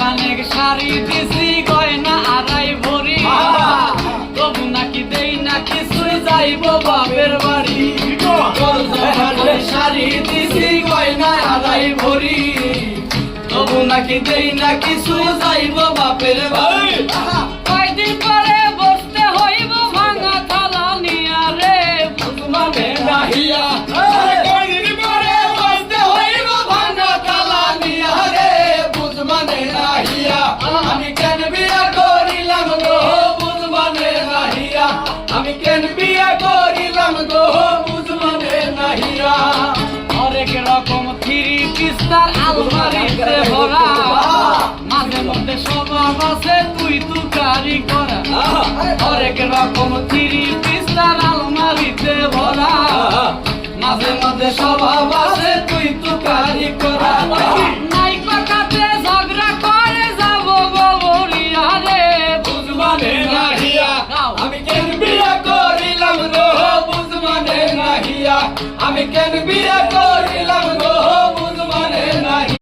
খানেক শাড়ি দিছি গয়না আড়াই ভরি। তবু নাকি দেই না কিছুই যাইব বাপের বাড়ি। শাড়ি দিছি গয়না আড়াই ভরি। তবু নাকি দেই না কিছু যাইব বাপের বাড়ি। থ্রি পিস্তার আলমারিতে ভরা। মাঝে মধ্যে স্বভাব আছে তুই তুকারি করা হরেক রকম থ্রি পিস্তার আলমারিতে ভরা। মাঝে মধ্যে স্বভাব আছে তুই তুকারি করা করে আমি কেন বিয়া